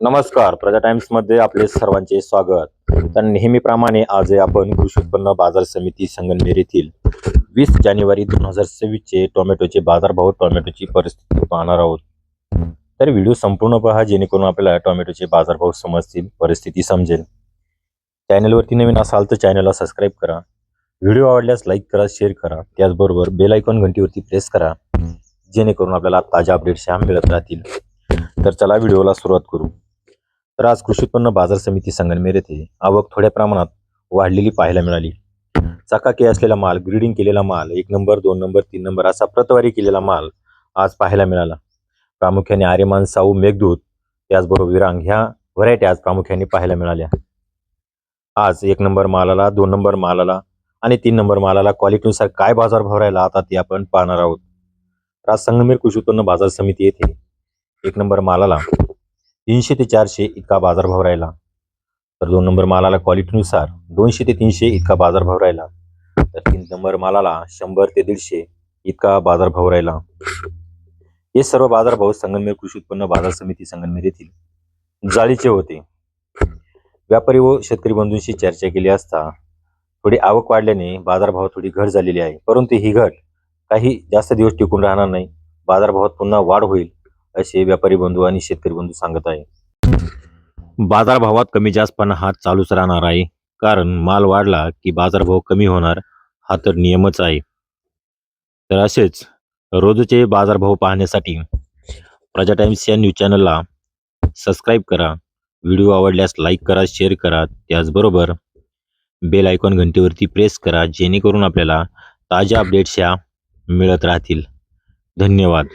नमस्कार. प्रजा टाइम्समध्ये आपले सर्वांचे स्वागत. तर नेहमीप्रमाणे आज आपण कृषी उत्पन्न बाजार समिती संगमनेर येथील वीस जानेवारी दोन हजार सव्वीस चे टोमॅटोचे बाजारभाव टोमॅटोची परिस्थिती पाहणार आहोत. तर व्हिडिओ संपूर्ण पहा जेणेकरून आपल्याला टोमॅटोचे बाजारभाव समजतील परिस्थिती समजेल. चॅनलवरती नवीन असाल तर चॅनलला सबस्क्राईब करा. व्हिडिओ आवडल्यास लाईक करा शेअर करा. त्याचबरोबर बेल आयकॉन घंटीवरती प्रेस करा जेणेकरून आपल्याला ताज्या अपडेट्स ह्या मिळत राहतील. तर चला व्हिडिओला सुरुवात करू. तर आज कृषी उत्पन्न बाजार समिती संगमनेर येथे आवक थोड्या प्रमाणात वाढलेली पाहायला मिळाली. चाकाकी असलेला माल ग्रीडिंग केलेला माल एक नंबर दोन नंबर तीन नंबर असा प्रतवारी केलेला माल आज पाहायला मिळाला. प्रामुख्याने आर्यमान साऊ मेघदूत त्याचबरोबर विरांग ह्या व्हरायटी आज प्रामुख्याने पाहायला मिळाल्या. आज एक नंबर मालाला दोन नंबर मालाला आणि तीन नंबर मालाला क्वालिटीनुसार काय बाजार भाव राहिला आता ते आपण पाहणार आहोत. तर आज संगमेर कृषी उत्पन्न बाजार समिती येथे एक नंबर मालाला तीनशे ते चारशे इतका बाजारभाव राहिला. तर दोन नंबर मालाला क्वालिटीनुसार दोनशे ते तीनशे इतका बाजारभाव राहिला. तर तीन नंबर मालाला शंभर ते दीडशे इतका बाजारभाव राहिला. हे सर्व बाजारभाव संगनमेर कृषी उत्पन्न बाजार समिती संगनमेर येथील जाळीचे होते. व्यापारी व शेतकरी बंधूंशी चर्चा केली असता थोडी आवक वाढल्याने बाजारभाव थोडी घट झालेली आहे. परंतु ही घट काही जास्त दिवस टिकून राहणार नाही. बाजारभावात पुन्हा वाढ होईल. असे व्यापारी बंधू आणि शेतकरी बंधू सांगत आहे. बाजारभावात कमी जास्तपणा हा चालूच राहणार आहे. कारण माल वाढला की बाजारभाव कमी होणार हा तर नियमच आहे. तर असेच रोजचे बाजारभाव पाहण्यासाठी प्रजा टाइम्स या न्यूज चॅनलला सबस्क्राईब करा. व्हिडिओ आवडल्यास लाईक करा शेअर करा. त्याचबरोबर बेल आयकॉन घंटीवरती प्रेस करा जेणेकरून आपल्याला ताज्या अपडेट्स ह्या मिळत राहतील. धन्यवाद.